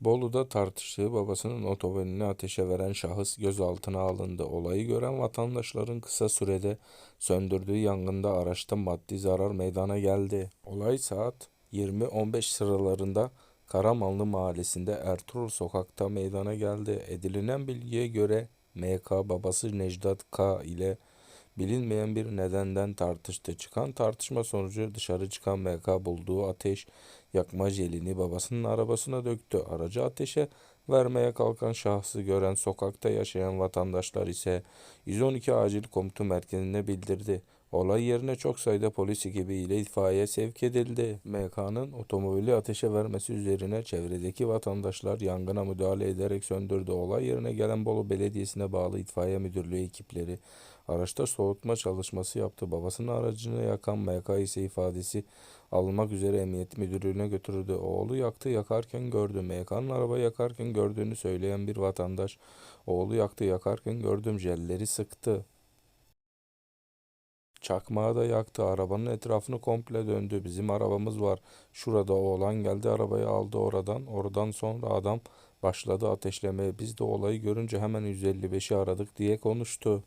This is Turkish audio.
Bolu'da tartıştığı babasının otomobilini ateşe veren şahıs gözaltına alındı. Olayı gören vatandaşların kısa sürede söndürdüğü yangında araçta maddi zarar meydana geldi. Olay saat 20.15 sıralarında Karamanlı mahallesinde Ertuğrul sokakta meydana geldi. Edinilen bilgiye göre MK babası Necdet K ile bilinmeyen bir nedenden tartıştı. Çıkan tartışma sonucu dışarı çıkan MK bulduğu ateş yakma jelini babasının arabasına döktü. Aracı ateşe vermeye kalkan şahsı gören sokakta yaşayan vatandaşlar ise 112 acil komutu merkezine bildirdi. Olay yerine çok sayıda polis ekibi ile itfaiye sevk edildi. MK'nın otomobili ateşe vermesi üzerine çevredeki vatandaşlar yangına müdahale ederek söndürdü. Olay yerine gelen Bolu Belediyesi'ne bağlı itfaiye müdürlüğü ekipleri araçta soğutma çalışması yaptı. Babasının aracını yakan MK ise ifadesi alınmak üzere emniyet müdürlüğüne götürüldü. Oğlu yaktı yakarken gördü. MK'nın arabayı yakarken gördüğünü söyleyen bir vatandaş oğlu yaktı yakarken gördüm jelleri sıktı. Çakmağı da yaktı. Arabanın etrafını komple döndü. Bizim arabamız var. Şurada oğlan geldi arabayı aldı oradan. Oradan sonra adam başladı ateşlemeye. Biz de olayı görünce hemen 155'i aradık diye konuştu.